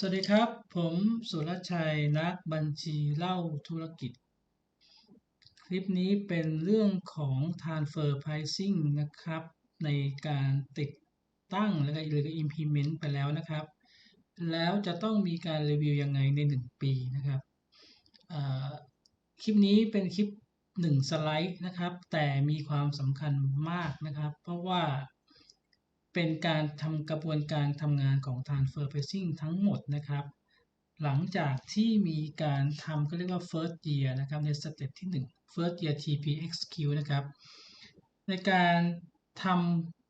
สวัสดีครับ ผมสุรชัยนักบัญชีเล่าธุรกิจ คลิปนี้เป็นเรื่องของ transfer pricing นะครับ ในการติดตั้งแล้วก็หรือ implement ไปแล้วนะครับ แล้วจะต้องมีการรีวิวยังไงใน 1 ปีนะครับคลิปนี้เป็นคลิป 1 สไลด์นะครับ แต่มีความสำคัญมากนะครับ เพราะว่า เป็นการทำกระบวนการทำงานของ transfer pricing ทั้งหมดนะครับ หลังจากที่มีการทำก็เรียกว่า first year นะครับในสเต็ปที่ 1 first year TPXQ นะครับ ในการท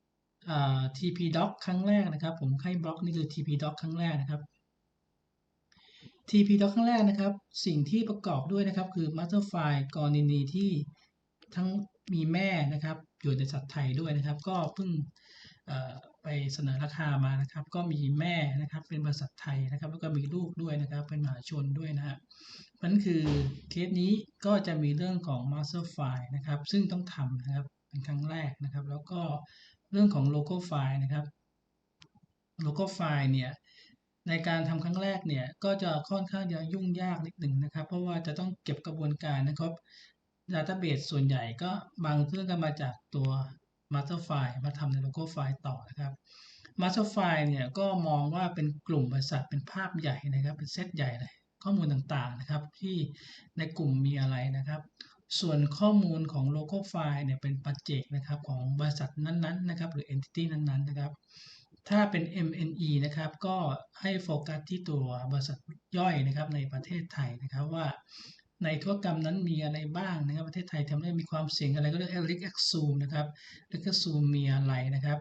ำ TP doc ครั้งแรกนะครับ ผมให้บล็อกนี่คือ TP doc ครั้งแรกนะครับ TP doc ครั้งแรกนะครับ สิ่งที่ประกอบด้วยนะครับ คือ master file กรณีที่ทั้งมีแม่นะครับ อยู่ในสัตว์ไทยด้วยนะครับ ก็เพิ่ง ไปเสนอราคามานะครับ ก็มีแม่นะครับเป็นบริษัทไทยนะครับ แล้วก็มีลูกด้วยนะครับ เป็นมหาชนด้วยนะฮะนั่นคือเคสนี้ก็จะมีเรื่องของ master file นะครับ ซึ่งต้องทำนะครับเป็นครั้งแรกนะครับ แล้วก็เรื่องของ local file นะครับ local file เนี่ยในการทำครั้งแรกเนี่ยก็จะค่อนข้างจะยุ่งยากนิดหนึ่งนะครับ เพราะว่าจะต้องเก็บกระบวนการนะครับ database ส่วนใหญ่ก็บางเรื่องก็มาจากตัว master file มาทำใน local file ต่อนะครับ master file เนี่ยก็มองว่าเป็นกลุ่มบริษัทเป็นภาพใหญ่นะครับ เป็นเซตใหญ่เลยข้อมูลต่างๆนะครับ ที่ในกลุ่มมีอะไรนะครับ ส่วนข้อมูลของ local file เนี่ยเป็นปัจเจกนะครับของบริษัทนั้นๆนะครับ หรือ entity นั้นๆนะครับ ถ้าเป็น MNE นะครับก็ให้โฟกัสที่ตัวบริษัทย่อยนะครับในประเทศไทยนะครับว่า ในธุรกรรมนั้นมีอะไรบ้างนะครับ ประเทศไทยทำได้มีความเสี่ยงอะไรก็เรียก Eric X Zoom นะครับ Eric X Zoom มีอะไรนะครับ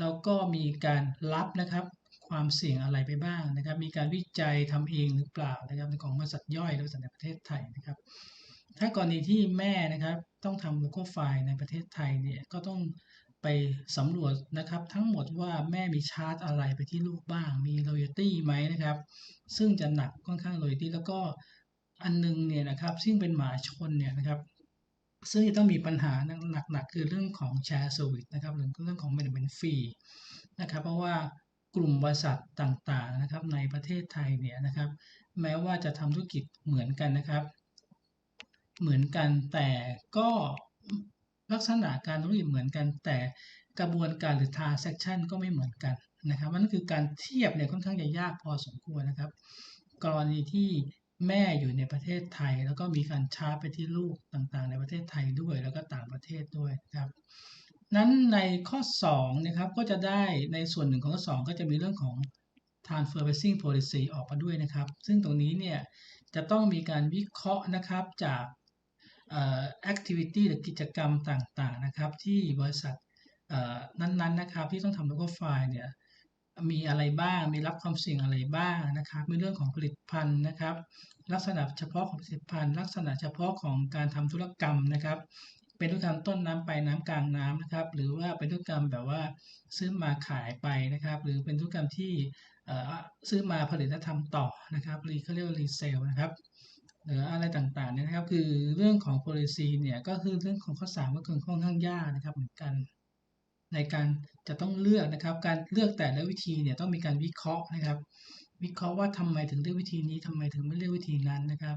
แล้วก็มีการรับนะครับความเสี่ยงอะไรไปบ้างนะครับ มีการวิจัยทำเองหรือเปล่านะครับของบริษัทย่อยหรือบริษัทในประเทศไทยนะครับ ถ้ากรณีที่แม่นะครับต้องทำ local file ในประเทศไทยเนี่ยก็ต้องไปสำรวจนะครับ ทั้งหมดว่าแม่มีชาร์ตอะไรไปที่ลูกบ้าง มี loyalty ไหมนะครับ ซึ่งจะหนักค่อนข้าง loyalty แล้วก็ อันนึงเนี่ยนะครับซึ่งเป็นหมาชนเนี่ยนะครับซึ่งจะต้องมีปัญหาหนักๆคือเรื่องของแชร์เซอร์วิสนะครับหรือเรื่องของ management fee นะครับเพราะว่ากลุ่มบริษัทต่างๆนะครับในประเทศไทยเนี่ยนะครับ แม้ว่าจะทำธุรกิจเหมือนกันนะครับ เหมือนกันแต่ก็ลักษณะการธุรกิจเหมือนกัน แต่กระบวนการหรือ transaction ก็ไม่เหมือนกันนะครับนั่นคือการเทียบเนี่ยค่อนข้างจะยากพอสมควรนะครับ กรณีที่ แม่อยู่ในประเทศไทย แล้วก็มีการชาร์จไปที่ลูกต่างๆ ในประเทศไทยด้วยแล้วก็ต่างประเทศด้วยครับ นั้นในข้อ2นะครับก็จะได้ในส่วนหนึ่งของข้อ 2 ก็จะมีเรื่องของ transfer pricing policy ออกมาด้วยนะครับ ซึ่งตรงนี้เนี่ยจะต้องมีการวิเคราะห์นะครับจาก activity หรือกิจกรรมต่างๆนะครับ ที่บริษัทนั้นๆนะครับที่ต้องทำ local file เนี่ย มีอะไรบ้าง มีรับความเสี่ยงอะไรบ้างนะครับในเรื่องของผลิตภัณฑ์นะครับ ลักษณะเฉพาะของผลิตภัณฑ์ ลักษณะเฉพาะของการทำธุรกรรมนะครับ เป็นธุรกรรมต้นน้ำไปน้ำกลางน้ำนะครับ หรือว่าเป็นธุรกรรมแบบว่าซื้อมาขายไปนะครับ หรือเป็นธุรกรรมที่ซื้อมาผลิตและทำต่อนะครับรีเขาเรียกว่ารีเซลนะครับหรืออะไรต่างๆเนี่ยนะครับ คือเรื่องของ policy เนี่ยก็คือเรื่องของข้อ3ก็คือค่อนข้างยากนะครับเหมือนกัน ในการจะต้องเลือกนะครับ การเลือกแต่ละวิธีเนี่ยต้องมีการวิเคราะห์นะครับ วิเคราะห์ว่าทำไมถึงเลือกวิธีนี้ทำไมถึงไม่เลือกวิธีนั้นนะครับ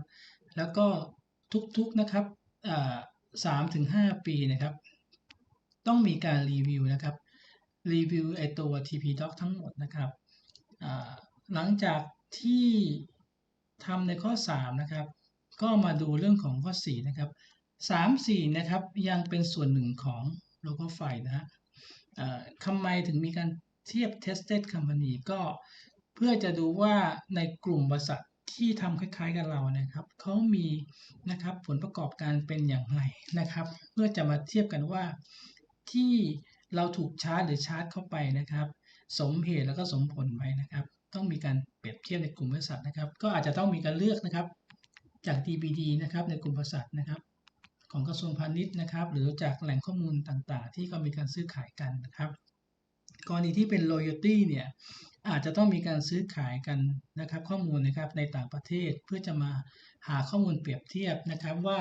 แล้วก็ทุกๆนะครับสามถึงห้าปีนะครับ ต้องมีการรีวิวนะครับรีวิวไอตัว TP Doc ทั้งหมดนะครับหลังจากที่ทำในข้อ 3 นะครับ ก็มาดูเรื่องของข้อ 4 นะครับ 3 4 นะครับ ยังเป็นส่วนหนึ่งของ local file นะฮะ ทำไมถึงมีการเทียบ tested company ก็เพื่อจะดูว่าในกลุ่มบริษัทที่ทำคล้ายๆ กับเรานะครับเขามีนะครับผลประกอบการเป็นอย่างไรนะครับ เพื่อจะมาเทียบกันว่าที่เราถูกชาร์จหรือชาร์จเข้าไปนะครับ สมเหตุแล้วก็สมผลไหมนะครับ ต้องมีการเปรียบเทียบในกลุ่มบริษัทนะครับ ก็อาจจะต้องมีการเลือกนะครับจาก DBD นะครับในกลุ่มบริษัทนะครับ ของกระทรวงพาณิชย์นะครับ หรือจากแหล่งข้อมูลต่างๆ ที่ก็มีการซื้อขายกันนะครับ กรณีที่เป็น loyalty เนี่ยอาจจะต้องมีการซื้อขายกันนะครับ ข้อมูลนะครับในต่างประเทศเพื่อจะมาหาข้อมูลเปรียบเทียบนะครับว่า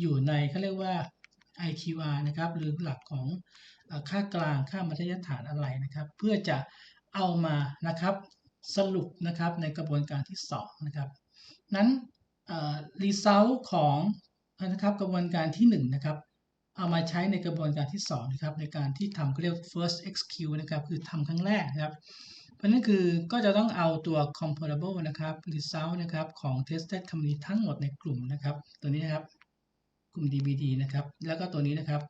อยู่ในเขาเรียกว่า IQR นะครับหรือหลักของค่ากลางค่ามัธยฐานอะไรนะครับ เพื่อจะเอามานะครับสรุปนะครับในกระบวนการที่2นะครับนั้นเอ่อ result ของ นะครับกระบวนการที่1นะครับเอามาใช้ในกระบวนการที่2นะครับในการที่ทำเรียก first execute นะครับคือทำครั้งแรกนะครับ เพราะนั่นคือก็จะต้องเอาตัว comparable นะครับ result นะครับของ tested company ทั้งหมดในกลุ่มนะครับ ตัวนี้นะครับกลุ่ม DBD นะครับ แล้วก็ตัวนี้นะครับ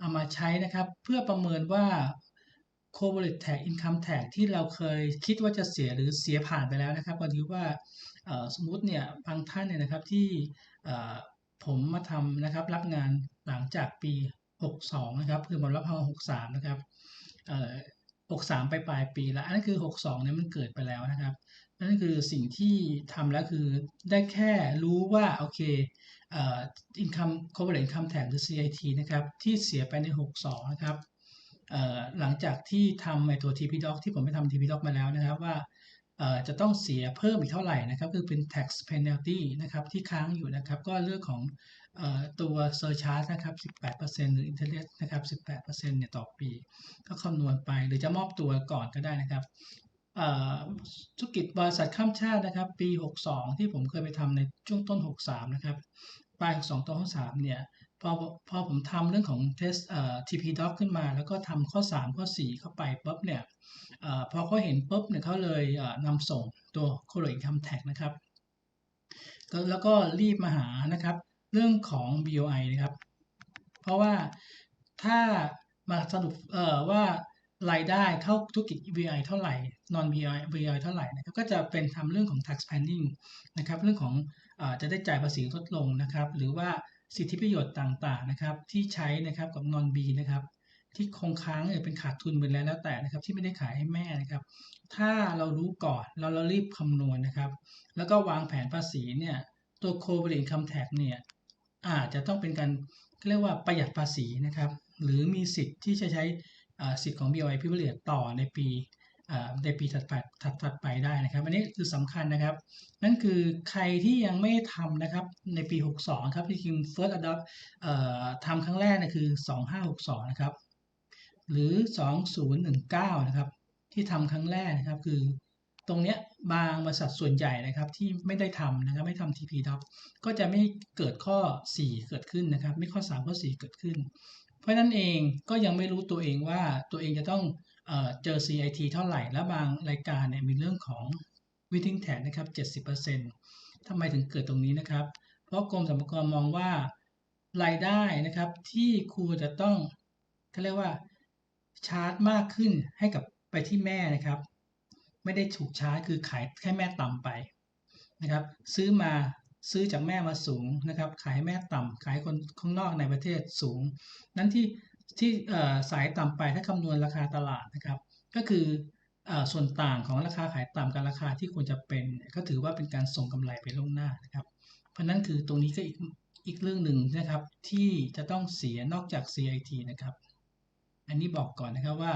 เอามาใช้นะครับเพื่อประเมินว่า corporate tax income tax ที่เราเคยคิดว่าจะเสียหรือเสียผ่านไปแล้วนะครับก็ถือว่าสมมุติเนี่ยบางท่านเนี่ยนะครับที่ ผมมาทำนะครับรับงานหลังจากปี 62 นะครับ คือมรับพอ63 นะครับ63 ไปปลายปีแล้วอันนั้นคือ 62เนี่ยมันเกิดไปแล้วนะครับนั่นคือสิ่งที่ทำแล้วคือได้แค่รู้ว่าโอเคเอ่อ income corporate income tax หรือ CIT นะครับที่เสียไปใน 62 นะครับหลังจากที่ทำในตัว TP Doc ที่ผมไปทำ TP Doc มาแล้วนะครับว่า จะต้องเสียเพิ่มอีกเท่าไหร่นะครับคือเป็น tax penalty นะครับที่ค้างอยู่นะครับก็เรื่องของตัว surcharge นะครับ 18%หรือ interest นะครับ 18%เนี่ยต่อปี ก็คำนวณไปหรือจะมอบตัวก่อนก็ได้นะครับธุรกิจบริษัทข้ามชาตินะครับ ปี 62 ที่ผมเคยไปทำในช่วงต้น 63 นะครับ ปลาย 62ต้น63 เนี่ย พอพอผมทำเรื่องของเทสเอ่อ TP Doc ขึ้นมา แล้วก็ทำข้อ 3 ข้อ 4 เข้าไปปุ๊บเนี่ยอพอเขาเห็นปุ๊บเนี่ยเขาเลยนำส่งตัว Corporate Income Tax นะครับแล้วก็รีบมาหานะครับ เรื่องของ BOI นะครับ เพราะว่าถ้ามาสรุปเอ่อว่ารายได้เข้าธุรกิจ VI เท่าไหร่ non VI VI เท่าไหร่นะครับก็จะเป็นทำเรื่องของ tax planning นะครับ เรื่องของอจะได้จ่ายภาษีลดลงนะครับ หรือว่า สิทธิประโยชน์ต่างๆนะครับที่ใช้นะครับกับ non B นะครับที่คงค้างเป็นขาดทุนไปแล้วแล้วแต่นะครับที่ไม่ได้ขายให้แม่นะครับ ถ้าเรารู้ก่อนเราเรารีบคำนวณนะครับ แล้วก็วางแผนภาษีเนี่ยตัว corporate income tax เนี่ยอาจจะต้องเป็นการเรียกว่าประหยัดภาษีนะครับ หรือมีสิทธิ์ที่จะใช้สิทธิ์ของ BOI privilege ต่อในปี ในปีถัดไปถัดถัดไปได้นะครับ อันนี้คือสำคัญนะครับ นั่นคือใครที่ยังไม่ทำนะครับในปี 62 ครับที่คิง first adopt ทำครั้งแรกนะคือ 2562 นะครับ หรือ 2019 นะครับ ที่ทำครั้งแรกนะครับคือตรงเนี้ยบางบริษัทส่วนใหญ่นะครับที่ไม่ได้ทำนะครับไม่ทำ TP Doc ก็จะไม่เกิดข้อ 4 เกิดขึ้นนะครับ ไม่ข้อ 3 ข้อ 4 เกิดขึ้น เพราะนั้นเองก็ยังไม่รู้ตัวเองว่าตัวเองจะต้อง เจอ CIT เท่าไหร่ และบางรายการเนี่ยมีเรื่องของ waiting tax นะครับ 70%ทำไมถึงเกิดตรงนี้นะครับ เพราะกรมสรรพากรมองว่ารายได้นะครับที่ครูจะต้องเขาเรียกว่าชาร์จมากขึ้นให้กับไปที่แม่นะครับ ไม่ได้ถูกชาร์จคือขายแค่แม่ต่ำไปนะครับ ซื้อมาซื้อจากแม่มาสูงนะครับ ขายแม่ต่ำขายคนข้างนอกในประเทศสูง นั้นที่ ที่สายต่ำไปถ้าคำนวณราคาตลาดนะครับ ก็คือส่วนต่างของราคาขายต่ำกับราคาที่ควรจะเป็นก็ถือว่าเป็นการส่งกำไรไปล่วงหน้านะครับ เพราะนั้นคือตรงนี้ก็อีกอีกเรื่องหนึ่งนะครับที่จะต้องเสียนอกจาก CIT นะครับ อันนี้บอกก่อนนะครับว่า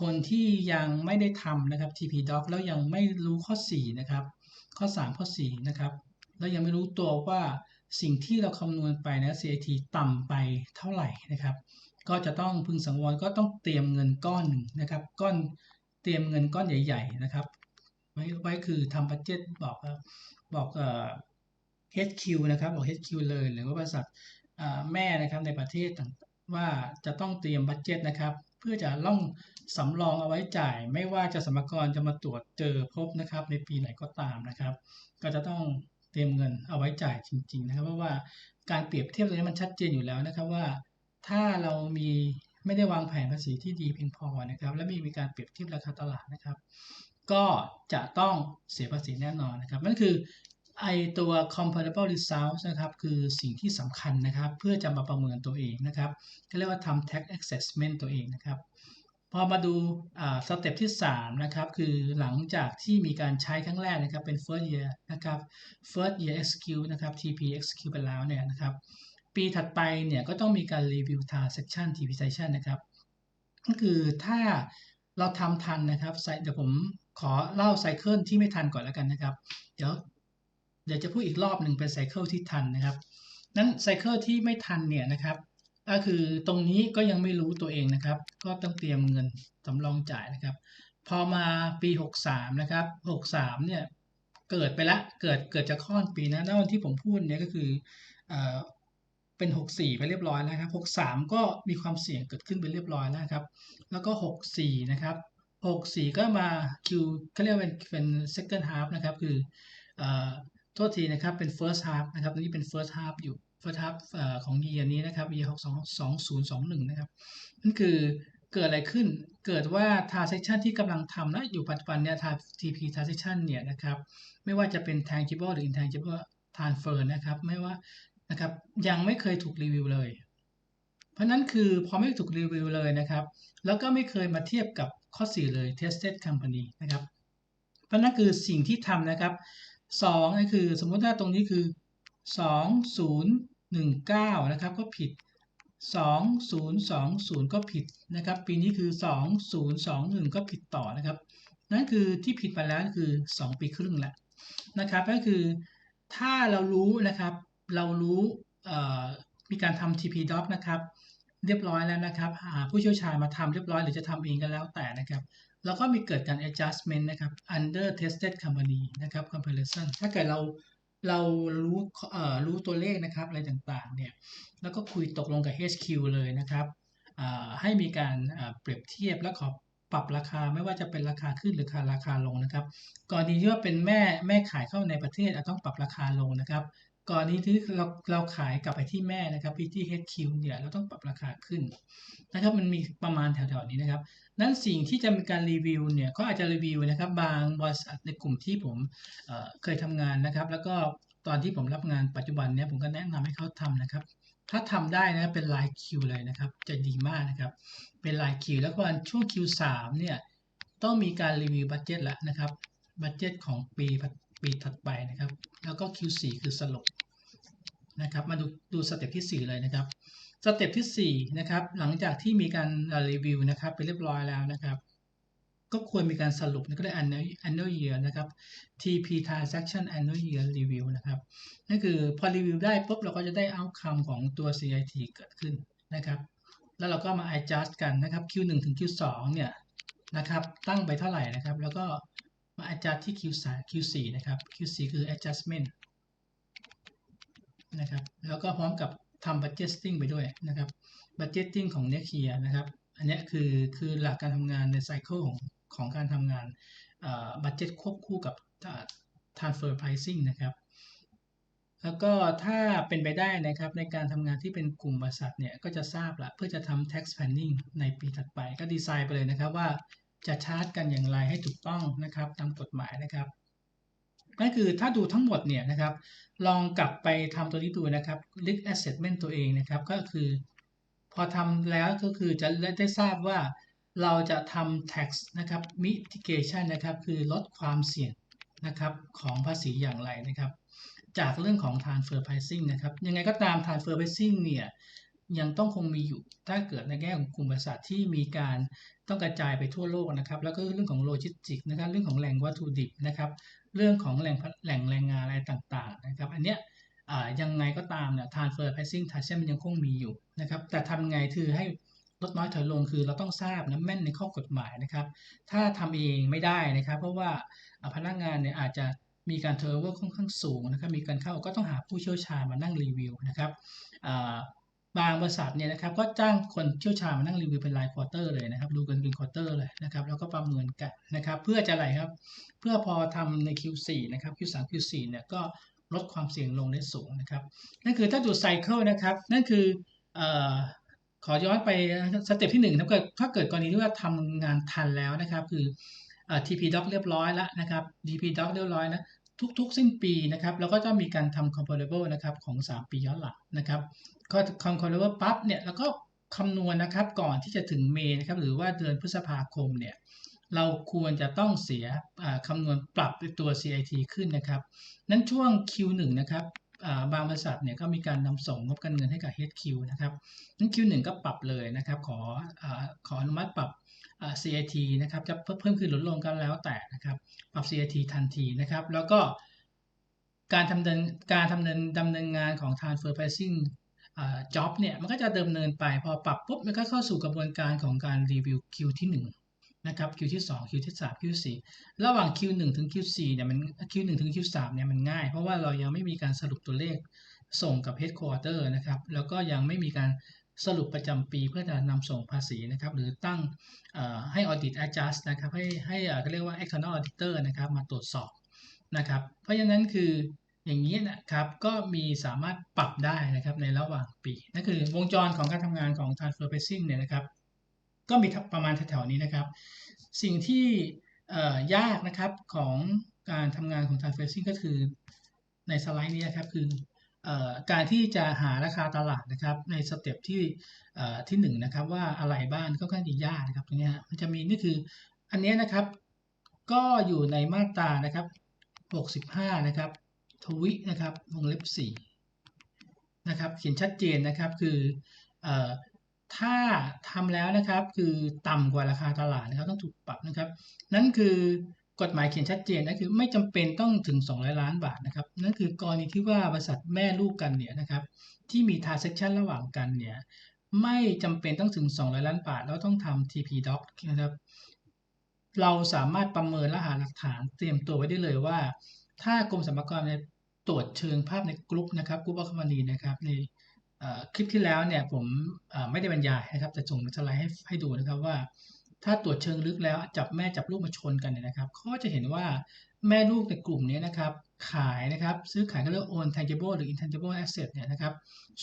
คนที่ยังไม่ได้ทำนะครับ TP Doc แล้วยังไม่รู้ข้อ 4 นะครับ ข้อ 3 ข้อ 4 นะครับ แล้วยังไม่รู้ตัวว่า สิ่งที่เราคำนวณไปนะ CIT ต่ำไปเท่าไหร่นะครับ ก็จะต้องพึงสังวรก็ต้องเตรียมเงินก้อนหนึ่งนะครับ ก้อนเตรียมเงินก้อนใหญ่ ๆ นะครับ ไว้ไว้คือทำบัตเจ็ตบอกบอกเอ่อ HQ นะครับบอก HQ เลยหรือว่าบริษัทแม่นะครับในประเทศว่าจะต้องเตรียมบัตเจ็ตนะครับ เพื่อจะล่องสำรองเอาไว้จ่าย ไม่ว่าจะสมกรจะมาตรวจเจอพบนะครับ ในปีไหนก็ตามนะครับ ก็จะต้อง เตรียมเงินเอาไว้จ่ายจริง ๆ นะครับ เพราะว่าการเปรียบเทียบตรงนี้มันชัดเจนอยู่แล้วนะครับว่า ถ้าเรามีไม่ได้วางแผนภาษีที่ดีเพียงพอนะครับ และมีมีการเปรียบเทียบราคาตลาดนะครับ ก็จะต้องเสียภาษีแน่นอนนะครับนั่นคือไอตัว comparable results นะครับคือสิ่งที่สำคัญนะครับ เพื่อจะมาประเมินตัวเองนะครับก็เรียกว่าทำ tax assessment ตัวเองนะครับ พอมาดูสเต็ปที่3นะครับคือหลังจากที่มีการใช้ครั้งแรกนะครับเป็น first year นะครับ first year execute นะครับ TP execute ไปแล้วเนี่ยนะครับปีถัดไปเนี่ยก็ต้องมีการ review transaction TP section นะครับก็คือถ้าเราทำทันนะครับเดี๋ยวผมขอเล่าไซเคิลที่ไม่ทันก่อนแล้วกันนะครับ เดี๋ยวเดี๋ยวจะพูดอีกรอบหนึ่งเป็นไซเคิลที่ทันนะครับนั้นไซเคิลที่ไม่ทันเนี่ยนะครับก็คือตรงนี้ก็ยังไม่รู้ตัวเองนะครับ ก็ต้องเตรียมเงินสำรองจ่ายนะครับ พอมาปี 63 นะครับ 63 เนี่ยเกิดไปละเกิดเกิดจะค่อนปีนะแล้ววันที่ผมพูดเนี่ยก็คือเอ่อเป็น 64 ไปเรียบร้อยแล้วครับ 63 ก็มีความเสี่ยงเกิดขึ้นไปเรียบร้อยแล้วครับ แล้วก็ 64 นะครับ 64 ก็มาคิวเขาเรียกว่าเป็นเป็น second half นะครับ คือเอ่อโทษทีนะครับ เป็น first half นะครับนี่เป็น first half อยู่ first half เอ่อของ year นี้นะครับ year 2021 นะครับนั่นคือ เกิดอะไรขึ้น เกิดว่า transaction ที่กำลังทำนะอยู่ปัจจุบันเนี่ย TP transaction เนี่ยนะครับ ไม่ว่าจะเป็น tangible หรือ intangible transfer นะครับ ไม่ว่านะครับยังไม่เคยถูกรีวิวเลย เพราะนั้นคือพอไม่ถูกรีวิวเลยนะครับ แล้วก็ไม่เคยมาเทียบกับข้อ 4 เลย tested company นะครับ เพราะนั่นคือสิ่งที่ทำนะครับ2ก็คือสมมติว่าตรงนี้คือ 2019 นะครับ ก็ผิด 2020 ก็ผิดนะครับ ปีนี้คือ 2021 ก็ผิดต่อนะครับ นั่นคือที่ผิดไปแล้วคือ 2 ปีครึ่งแล้วนะครับก็คือถ้าเรารู้นะครับเรารู้มีการทำ TP doc นะครับเรียบร้อยแล้วนะครับหาผู้เชี่ยวชาญมาทำเรียบร้อยหรือจะทำเองก็แล้วแต่นะครับแล้วก็มีเกิดการ adjustment นะครับ under tested company นะครับ comparison ถ้าเกิดเรา เรารู้เอ่อรู้ตัวเลขนะครับอะไรต่างๆเนี่ยแล้วก็คุยตกลงกับ HQ เลยนะครับให้มีการเปรียบเทียบและขอปรับราคาไม่ว่าจะเป็นราคาขึ้นหรือราคาลงนะครับกรณีที่ว่าเป็นแม่แม่ขายเข้าในประเทศอาจต้องปรับราคาลงนะครับกรณีที่เราเราขายกลับไปที่แม่นะครับพีที่ HQ เนี่ยเราต้องปรับราคาขึ้นนะครับมันมีประมาณแถวๆนี้นะครับนั้นสิ่งที่จะมีการรีวิวเนี่ยก็อาจจะรีวิวนะครับบางบริษัทในกลุ่มที่ผมเเคยทำงานนะครับ แล้วก็ตอนที่ผมรับงานปัจจุบันเนี่ยผมก็แนะนำให้เขาทำนะครับ ถ้าทำได้นะเป็นลายคิวเลยนะครับ จะดีมากนะครับ เป็นลายคิวแล้วก็ช่วง Q3 เนี่ยต้องมีการรีวิวบัตเจ็ตแล้วนะครับบัตเจ็ตของปี ปีถัดไปนะครับ แล้วก็ Q4 คือสรุปนะครับ มาดูดูสเต็ปที่ 4 เลยนะครับ สเต็ปที่ 4 นะครับ หลังจากที่มีการรีวิวนะครับไปเรียบร้อยแล้วนะครับ ก็ควรมีการสรุปนะก็ได้ annual annual year นะครับ TP transaction annual year review นะครับ นั่นคือพอรีวิวได้ปุ๊บเราก็จะได้ outcome ของตัว CIT เกิดขึ้นนะครับ แล้วเราก็มา adjust กันนะครับ Q1 ถึง Q2 เนี่ยนะครับ ตั้งไปเท่าไหร่นะครับ แล้วก็ มา adjust ที่ Q3 Q4 นะครับ Q4 คือ adjustment นะครับ แล้วก็พร้อมกับทำ budgeting ไปด้วยนะครับ budgeting ของ next year นะครับ อันนี้คือคือหลักการทำงานในไซเคิลของของการทำงาน budget ควบคู่กับ transfer pricing นะครับแล้วก็ถ้าเป็นไปได้นะครับในการทำงานที่เป็นกลุ่มบริษัทเนี่ยก็จะทราบละเพื่อจะทำ tax planning ในปีถัดไปก็ดีไซน์ไปเลยนะครับว่า จะชาร์จกันอย่างไรให้ถูกต้องนะครับตามกฎหมายนะครับนั่นคือถ้าดูทั้งหมดเนี่ยนะครับ ลองกลับไปทำตัวนี้ดูนะครับ risk assessment ตัวเองนะครับ ก็คือ พอทำแล้วก็คือจะได้ทราบว่าเราจะทำ tax นะครับ mitigation นะครับ คือลดความเสี่ยงนะครับของภาษีอย่างไรนะครับ จากเรื่องของ transfer pricing นะครับ ยังไงก็ตาม transfer pricing เนี่ย ยังต้องคงมีอยู่ ถ้าเกิดในแง่ของกลุ่มบริษัทที่มีการต้องกระจายไปทั่วโลกนะครับ แล้วก็เรื่องของโลจิสติกนะครับ เรื่องของแหล่งวัตถุดิบนะครับ เรื่องของแหล่งแหล่งแรงงานอะไรต่างๆนะครับ อันเนี้ยยังไงก็ตามเนี่ย transfer pricing t a x มันยังคงมีอยู่นะครับ แต่ทำไงคือให้ลดน้อยถอยลงคือเราต้องทราบนะแม่นในข้อกฎหมายนะครับ ถ้าทำเองไม่ได้นะครับ เพราะว่าพนักงานเนี่ยอาจจะมีการเทอร์เวอร์ค่อนข้างสูงนะครับ มีการเข้าก็ต้องหาผู้เชี่ยวชาญมานั่งรีวิวนะครับ บางบริษัทเนี่ยนะครับก็จ้างคนเชี่ยวชาญมานั่งรีวิวเป็นรายควอเตอร์เลยนะครับดูกันเป็นควอเตอร์เลยนะครับแล้วก็ประเมินกันนะครับเพื่อจะอะไรครับ เพื่อพอทำใน Q4 นะครับ Q3 Q4 เนี่ยก็ลดความเสี่ยงลงได้สูงนะครับนั่นคือถ้าดูไซเคิลนะครับนั่นคืออขอย้อนไปสเต็ปที่1นะถ้าเกิดกรณีที่ว่าทำงานทันแล้วนะครับคือ TP doc เรียบร้อยแล้วนะครับ DP doc เรียบร้อยนะ ทุกๆ สิ้นปีนะครับแล้วก็จะมีการทำ comparable นะครับของ 3 ปีย้อนหลังนะครับก็ comparable ปั๊บเนี่ยแล้วก็คำนวณนะครับก่อนที่จะถึงเมย์นะครับหรือว่าเดือนพฤษภาคมเนี่ยเราควรจะต้องเสียคำนวณปรับตัว CIT ขึ้นนะครับนั้นช่วง Q1 นะครับบางบริษัทเนี่ยก็มีการนำส่งงบการเงินให้กับ HQ นะครับนั้น Q1 ก็ปรับเลยนะครับขออขออนุมัติปรับ CIT นะครับจะเพิ่มขึ้นลดลงก็แล้วแต่นะครับปรับ CIT ทันทีนะครับ แล้วก็การดำเนินการดำเนินดำเนินงานของ transfer pricing จ็อบเนี่ยมันก็จะดำเนินไปพอปรับปุ๊บมันก็เข้าสู่กระบวนการของการรีวิวคิวที่ 1 นะครับคิวที่ 2คิวที่ 3คิวที่4ระหว่าง Q1 ถึง Q4 เนี่ยมัน Q1 ถึง Q3 เนี่ยมันง่าย เพราะว่าเรายังไม่มีการสรุปตัวเลขส่งกับ Headquarter นะครับแล้วก็ยังไม่มีการ สรุปประจำปีเพื่อจะนำส่งภาษีนะครับหรือตั้งให้ Audit Adjust นะครับให้ให้เขาเรียกว่า External Auditor นะครับมาตรวจสอบนะครับเพราะฉะนั้นคืออย่างนี้นะครับก็มีสามารถปรับได้นะครับในระหว่างปีนั่นคือวงจรของการทำงานของ Transfer Pricing เนี่ยนะครับก็มีประมาณแถวๆนี้นะครับ สิ่งที่ยากนะครับของการทำงานของ Transfer Pricing ก็คือในสไลด์นี้นะครับคือ การที่จะหาราคาตลาดนะครับในสเต็ปที่ที่1นนะครับว่าอะไรบ้างก็ค่อนข้างยากนะครับตรงนี้มันจะมีนี่คืออันนี้นะครับก็อยู่ในมาตรานะครับ65นะครับทวินะครับวงเล็บ4นะครับเขียนชัดเจนนะครับคือถ้าทำแล้วนะครับคือต่ำกว่าราคาตลาดนะครับต้องถูกปรับนะครับ นั่นคือ กฎหมายเขียนชัดเจนนะคือไม่จำเป็นต้องถึง 200 ล้านบาทนะครับนั่นคือกรณีที่ว่าบริษัทแม่ลูกกันเนี่ยนะครับที่มี transaction ระหว่างกันเนี่ยไม่จำเป็นต้องถึง 200 ล้านบาท แล้วต้องทำ TP doc นะครับเราสามารถประเมินและหาหลักฐานเตรียมตัวไว้ได้เลยว่า ถ้ากรมสรรพากรตรวจเชิงภาพในกลุ่มนะครับกลุ่มอัคมณีนะครับในคลิปที่แล้วเนี่ยผมไม่ได้บรรยายนะครับแต่ส่งสไลด์ให้ให้ดูนะครับว่า ถ้าตรวจเชิงลึกแล้วจับแม่จับลูกมาชนกันเนี่ยนะครับก็จะเห็นว่าแม่ลูกในกลุ่มนี้นะครับขายนะครับซื้อขายก็เรียก own tangible หรือ intangible asset เนี่ยนะครับ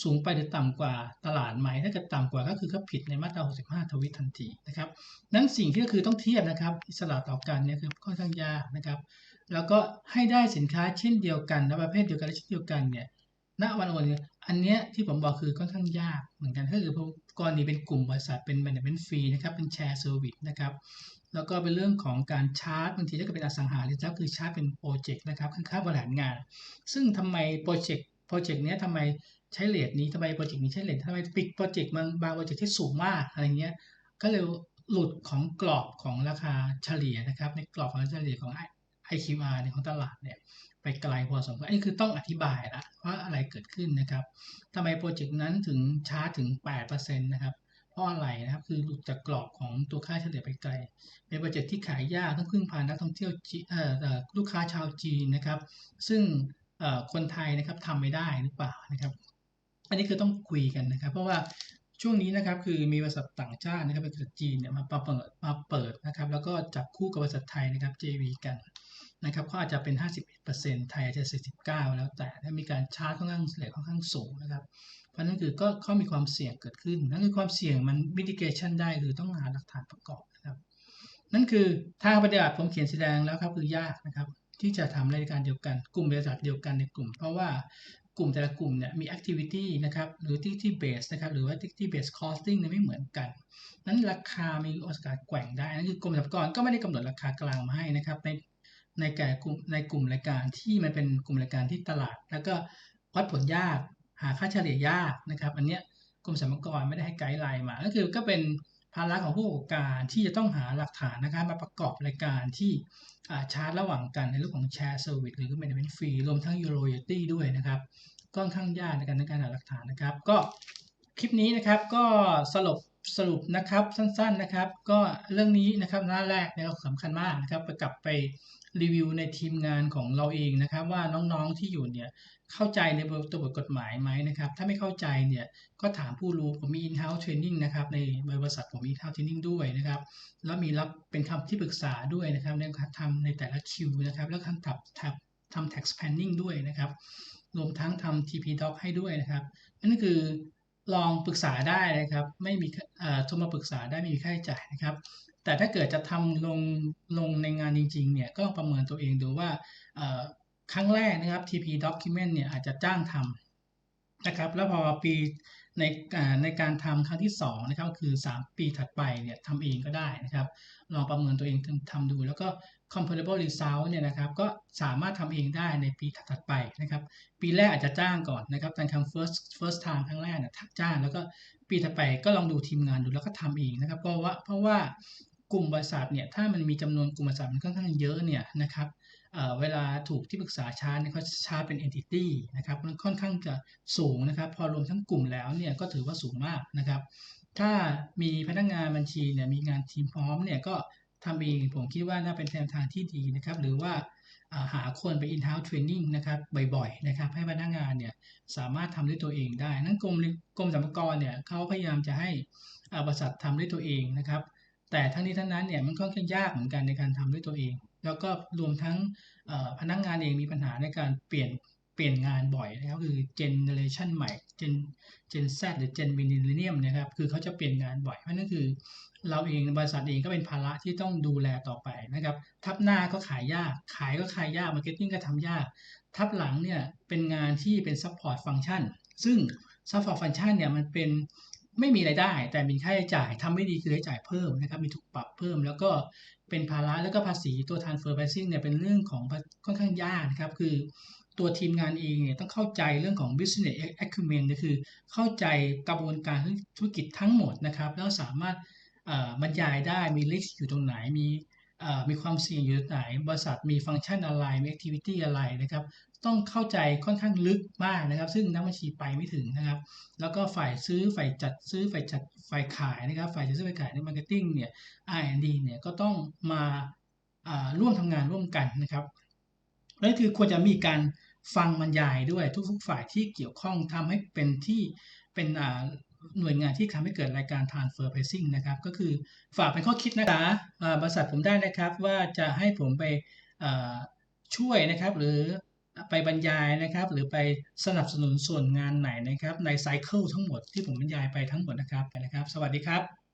สูงไปหรือต่ำกว่าตลาดใหม่ถ้าเกิดต่ำกว่าก็คือเขาผิดในมาตรา 65 ทวิตทันทีนะครับนั้นสิ่งที่ก็คือต้องเทียบนะครับอิสระต่อกันเนี่ยคือค่อนข้างยากนะครับแล้วก็ให้ได้สินค้าเช่นเดียวกันและประเภทเดียวกันและเช่นเดียวกันเนี่ยณวันโอน อันเนี้ยที่ผมบอกคือค่อนข้างยากเหมือนกันก็คือพวกรณีเป็นกลุ่มบริษัทเป็นแมเนจเมนต์ฟรีนะครับเป็นแชร์เซอร์วิสนะครับแล้วก็เป็นเรื่องของการชาร์จบางทีถ้าเกิดเป็นอสังหาริมทรัพย์คือชาร์จเป็นโปรเจกต์นะครับค่าบริหารงาน ซึ่งทำไมโปรเจกต์โปรเจกต์นี้ทำไมใช้เลทนี้ทำไมโปรเจกต์นี้ใช้เลททำไมปิดโปรเจกต์บางบางโปรเจกต์ที่สูงมากอะไรเงี้ยก็เลยหลุดของกรอบของราคาเฉลี่ยนะครับในกรอบของเฉลี่ยของ IQR ในของตลาดเนี่ยไปไกลพอสมควรอันนี้คือต้องอธิบายละว่าอะไรเกิดขึ้นนะครับทำไมโปรเจกต์นั้นถึงช้าถึง 8%นะครับเพราะอะไรนะครับคือหลุดจากกรอบของตัวค่าเฉลี่ยไปไกล เป็นโปรเจกต์ที่ขายยากต้องพึ่งพานักท่องเที่ยวลูกค้าชาวจีนนะครับ ซึ่งคนไทยนะครับทำไม่ได้หรือเปล่านะครับ อันนี้คือต้องคุยกันนะครับ เพราะว่า ช่วงนี้นะครับคือมีบริษัทต่างชาตินะครับบริษัทจีนเนี่ยมาเปิดมาเปิดนะครับแล้วก็จับคู่กับบริษัทไทยนะครับ JV กันนะครับเขาอาจจะเป็น 51%ไทยอาจจะ 49 แล้วแต่ถ้ามีการชาร์จค่อนข้างเหลค่อนข้างสูงนะครับ เพราะนั่นคือก็เขามีความเสี่ยงเกิดขึ้น นั่นคือความเสี่ยงมันมิติเกชันได้คือต้องหาหลักฐานประกอบนะครับ นั่นคือทางปฏิบัติผมเขียนแสดงแล้วครับคือยากนะครับที่จะทำรายการเดียวกัน กลุ่มบริษัทเดียวกันในกลุ่ม เพราะว่า กลุ่มแต่ละกลุ่มเนี่ยมี activity นะครับหรือ activity base นะครับหรือว่า activity base costing เนี่ยไม่เหมือนกันนั้นราคามีโอกาสแกว่งได้นั่นคือกรมสรรพากรก็ไม่ได้กำหนดราคากลางมาให้นะครับในในแก่กลุ่มในกลุ่มรายการที่มันเป็นกลุ่มรายการที่ตลาด แล้วก็วัดผลยากหาค่าเฉลี่ยยากนะครับ อันเนี้ยกรมสรรพากรไม่ได้ให้ไกด์ไลน์มาก็คือก็เป็น ภาระของผู้ประกอบการที่จะต้องหาหลักฐานนะครับมาประกอบรายการที่ชาร์จระหว่างกันในเรื่องของแชร์เซอร์วิสหรือเป็นเป็นฟรีรวมทั้งยูโรยตี้ด้วยนะครับก็ค่อนข้างยากในการในการหาหลักฐานนะครับ ก็คลิปนี้นะครับก็สรุปสรุปนะครับสั้นๆนะครับ ก็เรื่องนี้นะครับหน้าแรกเนี่ยสำคัญมากนะครับไปกลับไป รีวิวในทีมงานของเราเองนะครับ ว่าน้องๆที่อยู่เนี่ยเข้าใจในตัวบทกฎหมายไหมนะครับ ถ้าไม่เข้าใจเนี่ยก็ถามผู้รู้ผมมี in-house training นะครับในบริษัทผมมี in-house training ด้วยนะครับ แล้วมีรับเป็นคำที่ปรึกษาด้วยนะครับในการทำในแต่ละคิวนะครับ แล้วทำทับทับทำ tax planning ด้วยนะครับ รวมทั้งทำ TP doc ให้ด้วยนะครับนั่นคือลองปรึกษาได้นะครับ ไม่มีโทรมาปรึกษาได้ไม่มีค่าใช้จ่ายนะครับ แต่ถ้าเกิดจะทำลงลงในงานจริงๆเนี่ยก็ประเมินตัวเองดูว่าครั้งแรกนะครับ TP document เนี่ยอาจจะจ้างทำนะครับ แล้วพอปีในในการทำครั้งที่2นะครับคือ 3 ปีถัดไปเนี่ยทำเองก็ได้นะครับลองประเมินตัวเองทำดู แล้วก็ comparable result เนี่ยนะครับก็สามารถทำเองได้ในปีถัดไปนะครับ ปีแรกอาจจะจ้างก่อนนะครับการทำ first first time ครั้งแรกเนี่ยจ้างแล้วก็ปีถัดไปก็ลองดูทีมงานดูแล้วก็ทำเองนะครับเพราะว่าเพราะว่า กลุ่มบริษัทเนี่ยถ้ามันมีจำนวนกลุ่มบริษัทมันค่อนข้างเยอะเนี่ยนะครับเวลาถูกที่ปรึกษาชาร์จเนี่ยเขาชาร์จเป็น entity นะครับมันค่อนข้างจะสูงนะครับ พอรวมทั้งกลุ่มแล้วเนี่ยก็ถือว่าสูงมากนะครับ ถ้ามีพนักงานบัญชีเนี่ยมีงานทีมพร้อมเนี่ยก็ทำเองผมคิดว่าน่าเป็นแนวทางที่ดีนะครับ หรือว่าหาคนไป in-house training นะครับบ่อยๆนะครับให้พนักงานเนี่ยสามารถทำด้วยตัวเองได้ นั้นกรมกรมสรรพากรเนี่ยเขาพยายามจะให้บริษัททำด้วยตัวเองนะครับ แต่ทั้งนี้ทั้งนั้นเนี่ยมันค่อนข้างยากเหมือนกันในการทำด้วยตัวเอง แล้วก็รวมทั้งพนักงานเองมีปัญหาในการเปลี่ยนเปลี่ยนงานบ่อยนะครับคือเจเนเรชันใหม่เจนเจน Z หรือเจนมินิเนียมนะครับคือเขาจะเปลี่ยนงานบ่อยเพราะนั่นคือ เราเองบริษัทเองก็เป็นภาระที่ต้องดูแลต่อไปนะครับ ทับหน้าก็ขายยาก ขายก็ขายยากมาร์เก็ตติ้งก็ทำยาก ทับหลังเนี่ยเป็นงานที่เป็นซัพพอร์ตฟังก์ชันซึ่งซัพพอร์ตฟังก์ชันเนี่ยมันเป็น ไม่มีรายได้ แต่มีค่าใช้จ่ายทำไม่ดีคือใช้จ่ายเพิ่มนะครับมีถูกปรับเพิ่ม แล้วก็เป็นภาระแล้วก็ภาษีตัว transfer pricing เนี่ยเป็นเรื่องของค่อนข้างยากนะครับคือตัวทีมงานเองเนี่ยต้องเข้าใจเรื่องของ business acumen ก็คือเข้าใจกระบวนการธุรกิจทั้งหมดนะครับ แล้วสามารถบรรยายได้มี risk อยู่ตรงไหนมี มีความเสี่ยงอยู่ไหน บริษัทมีฟังก์ชันอะไรมี activity อะไรนะครับ ต้องเข้าใจค่อนข้างลึกมากนะครับ ซึ่งนักบัญชีไปไม่ถึงนะครับ แล้วก็ฝ่ายซื้อฝ่ายจัดซื้อฝ่ายจัดฝ่ายขายนะครับ ฝ่ายจัดซื้อฝ่ายขายใน marketing เนี่ย R&D เนี่ยก็ต้องมาร่วมทำงานร่วมกันนะครับนั่นคือควรจะมีการฟังบรรยายด้วยทุกๆฝ่ายที่เกี่ยวข้องทำให้เป็นที่เป็น หน่วยงานที่ทำให้เกิดรายการ transfer pricing นะครับ ก็คือฝากเป็นข้อคิดนะคะบริษัทผมได้นะครับว่าจะให้ผมไปช่วยนะครับ หรือไปบรรยายนะครับ หรือไปสนับสนุนส่วนงานไหนนะครับ ในไซเคิลทั้งหมดที่ผมบรรยายไปทั้งหมดนะครับนะครับ สวัสดีครับ